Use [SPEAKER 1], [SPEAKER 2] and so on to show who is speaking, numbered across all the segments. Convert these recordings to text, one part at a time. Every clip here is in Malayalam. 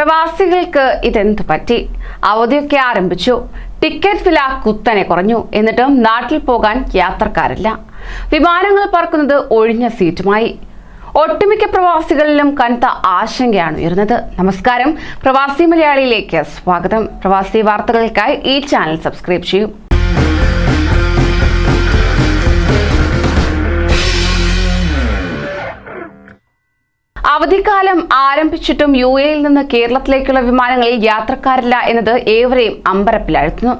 [SPEAKER 1] പ്രവാസികൾക്ക് ഇതെന്തു പറ്റി? അവധിയൊക്കെ ആരംഭിച്ചു. ടിക്കറ്റ് വില കുത്തനെ കുറഞ്ഞു. എന്നിട്ടും നാട്ടിൽ പോകാൻ യാത്രക്കാരില്ല. വിമാനങ്ങൾ പറക്കുന്നത് ഒഴിഞ്ഞ സീറ്റുമായി. ഒട്ടുമിക്ക പ്രവാസികളിലും കനത്ത ആശങ്കയാണ് ഉയർന്നത് നമസ്കാരം. പ്രവാസി മലയാളിയിലേക്ക് സ്വാഗതം. പ്രവാസി വാർത്തകൾക്കായി ഈ ചാനൽ സബ്സ്ക്രൈബ് ചെയ്യൂ. അവധിക്കാലം ആരംഭിച്ചിട്ടും യു എയിൽ നിന്ന് കേരളത്തിലേക്കുള്ള വിമാനങ്ങളിൽ യാത്രക്കാരില്ല എന്നത് ഏവരെയും അമ്പരപ്പിലാഴ്ത്തുന്നു.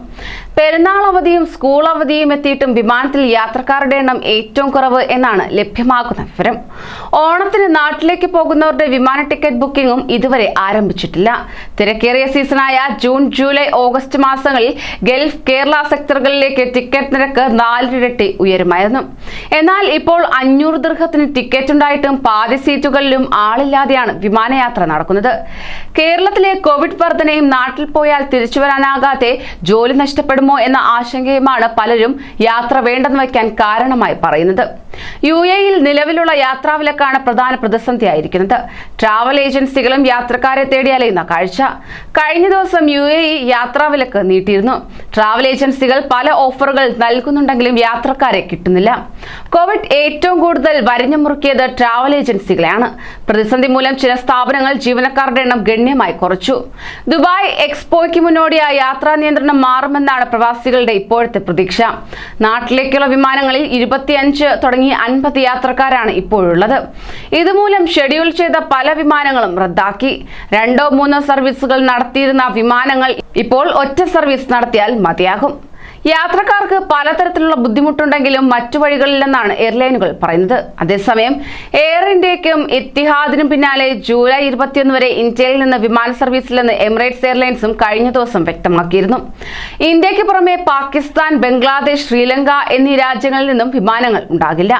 [SPEAKER 1] പെരുന്നാൾ അവധിയും സ്കൂൾ അവധിയും എത്തിയിട്ടും വിമാനത്തിൽ യാത്രക്കാരുടെ എണ്ണം ഏറ്റവും കുറവ് എന്നാണ് ലഭ്യമാകുന്ന വിവരം. ഓണത്തിന് നാട്ടിലേക്ക് പോകുന്നവരുടെ വിമാന ടിക്കറ്റ് ബുക്കിംഗും ഇതുവരെ ആരംഭിച്ചിട്ടില്ല. തിരക്കേറിയ സീസണായ ജൂൺ ജൂലൈ ഓഗസ്റ്റ് മാസങ്ങളിൽ ഗൾഫ് കേരള സെക്ടറുകളിലേക്ക് ടിക്കറ്റ് നിരക്ക് നാലിരട്ടി ഉയരുമായിരുന്നു. എന്നാൽ ഇപ്പോൾ അഞ്ഞൂറ് ദീർഘത്തിന് ടിക്കറ്റ് ഉണ്ടായിട്ടും പാതി സീറ്റുകളിലും ആളില്ലാതെയാണ് വിമാനയാത്ര നടക്കുന്നത്. കേരളത്തിലെ കോവിഡ് വർധനയും നാട്ടിൽ പോയാൽ തിരിച്ചു വരാനാകാതെ ജോലി നഷ്ടപ്പെടുമോ എന്ന ആശങ്കയുമാണ് പലരും യാത്ര വേണ്ടെന്ന് വയ്ക്കാൻ കാരണമായി പറയുന്നത്. യു എയിൽ നിലവിലുള്ള യാത്രാവിലക്കാണ് പ്രധാന പ്രതിസന്ധിയായിരിക്കുന്നത്. ട്രാവൽ ഏജൻസികളും യാത്രക്കാരെ തേടി അലയുന്ന കാഴ്ച. കഴിഞ്ഞ ദിവസം യു എ ഇ യാത്രാവിലക്ക് നീട്ടിയിരുന്നു. ട്രാവൽ ഏജൻസികൾ പല ഓഫറുകൾ നൽകുന്നുണ്ടെങ്കിലും യാത്രക്കാരെ കിട്ടുന്നില്ല. കോവിഡ് ഏറ്റവും കൂടുതൽ വരഞ്ഞു മുറുക്കിയത് ട്രാവൽ ഏജൻസികളെയാണ്. പ്രതിസന്ധി മൂലം ചില സ്ഥാപനങ്ങൾ ജീവനക്കാരുടെ എണ്ണം ഗണ്യമായി കുറച്ചു. ദുബായ് എക്സ്പോയ്ക്ക് മുന്നോടിയായി യാത്രാ നിയന്ത്രണം മാറുമെന്നാണ് പ്രവാസികളുടെ ഇപ്പോഴത്തെ പ്രതീക്ഷ. നാട്ടിലേക്കുള്ള വിമാനങ്ങളിൽ ഇരുപത്തിയഞ്ച് തുടങ്ങി അൻപത് യാത്രക്കാരാണ് ഇപ്പോഴുള്ളത്. ഇതുമൂലം ഷെഡ്യൂൾ ചെയ്ത പല വിമാനങ്ങളും റദ്ദാക്കി. രണ്ടോ മൂന്നോ സർവീസുകൾ നടത്തിയിരുന്ന വിമാനങ്ങൾ ഇപ്പോൾ ഒറ്റ സർവീസ് നടത്തിയാൽ മതിയാകും. യാത്രക്കാർക്ക് പലതരത്തിലുള്ള ബുദ്ധിമുട്ടുണ്ടെങ്കിലും മറ്റു വഴികളില്ലെന്നാണ് എയർലൈനുകൾ പറയുന്നത്. അതേസമയം എയർ ഇന്ത്യയ്ക്കും ഇത്തിഹാദിനും പിന്നാലെ ജൂലൈ ഇരുപത്തിയൊന്ന് വരെ ഇന്ത്യയിൽ നിന്ന് വിമാന സർവീസിലെന്ന് എമിറേറ്റ്സ് എയർലൈൻസും കഴിഞ്ഞ ദിവസം വ്യക്തമാക്കിയിരുന്നു. ഇന്ത്യയ്ക്ക് പുറമെ പാകിസ്ഥാൻ ബംഗ്ലാദേശ് ശ്രീലങ്ക എന്നീ രാജ്യങ്ങളിൽ നിന്നും വിമാനങ്ങൾ ഉണ്ടാകില്ല.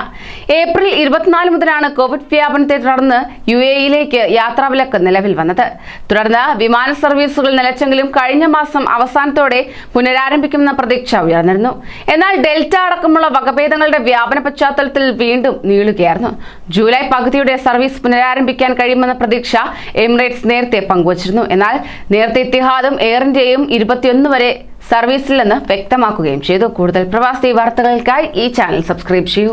[SPEAKER 1] ഏപ്രിൽ ഇരുപത്തിനാല് മുതലാണ് കോവിഡ് വ്യാപനത്തെ തുടർന്ന് യു എയിലേക്ക് യാത്രാവിലക്ക് നിലവിൽ വന്നത്. തുടർന്ന് വിമാന സർവീസുകൾ നിലച്ചെങ്കിലും കഴിഞ്ഞ മാസം അവസാനത്തോടെ പുനരാരംഭിക്കുമെന്ന പ്രതീക്ഷ ഉയർന്നിരുന്നു. എന്നാൽ ഡെൽറ്റ അടക്കമുള്ള വകഭേദങ്ങളുടെ വ്യാപന പശ്ചാത്തലത്തിൽ വീണ്ടും നീളുകയായിരുന്നു. ജൂലൈ പകുതിയുടെ സർവീസ് പുനരാരംഭിക്കാൻ കഴിയുമെന്ന പ്രതീക്ഷ എമിറേറ്റ്സ് നേരത്തെ പങ്കുവച്ചിരുന്നു. എന്നാൽ നേരത്തെ ഇത്തിഹാദും എയർ ഇന്ത്യയും ഇരുപത്തിയൊന്ന് വരെ സർവീസിൽ നിന്ന് വ്യക്തമാക്കുകയും ചെയ്തു. കൂടുതൽ പ്രവാസി വാർത്തകൾക്കായി ഈ ചാനൽ സബ്സ്ക്രൈബ് ചെയ്യൂ.